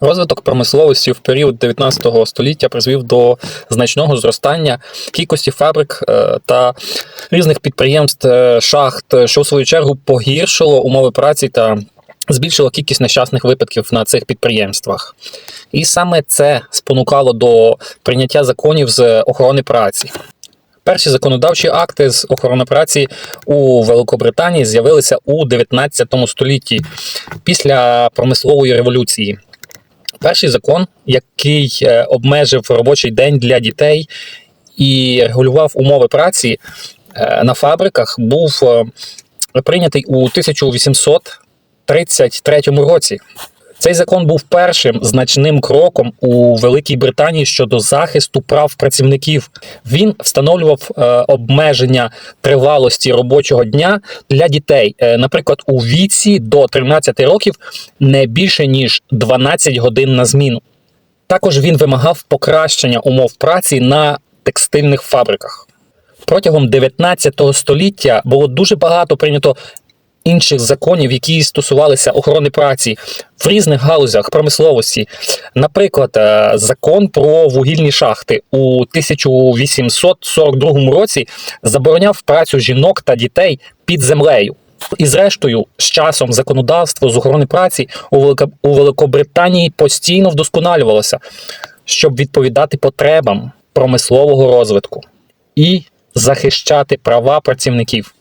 Розвиток промисловості в період 19 століття призвів до значного зростання кількості фабрик е, та різних підприємств, е, шахт, що в свою чергу погіршило умови праці та збільшило кількість нещасних випадків на цих підприємствах. І саме це спонукало до прийняття законів з охорони праці. Перші законодавчі акти з охорони праці у Великобританії з'явилися у 19 столітті після промислової революції. Перший закон, який е, обмежив робочий день для дітей і регулював умови праці е, на фабриках, був е, прийнятий у 1833 році. Цей закон був першим значним кроком у Великій Британії щодо захисту прав працівників. Він встановлював е, обмеження тривалості робочого дня для дітей, Е, наприклад, у віці до 13 років не більше ніж 12 годин на зміну. Також він вимагав покращення умов праці на текстильних фабриках. Протягом 19 століття було дуже багато прийнято інших законів, які стосувалися охорони праці в різних галузях промисловості. Наприклад, е, закон про вугільні шахти у 1842 році забороняв працю жінок та дітей під землею. І зрештою, з часом законодавство з охорони праці у Великобританії постійно вдосконалювалося, щоб відповідати потребам промислового розвитку і захищати права працівників.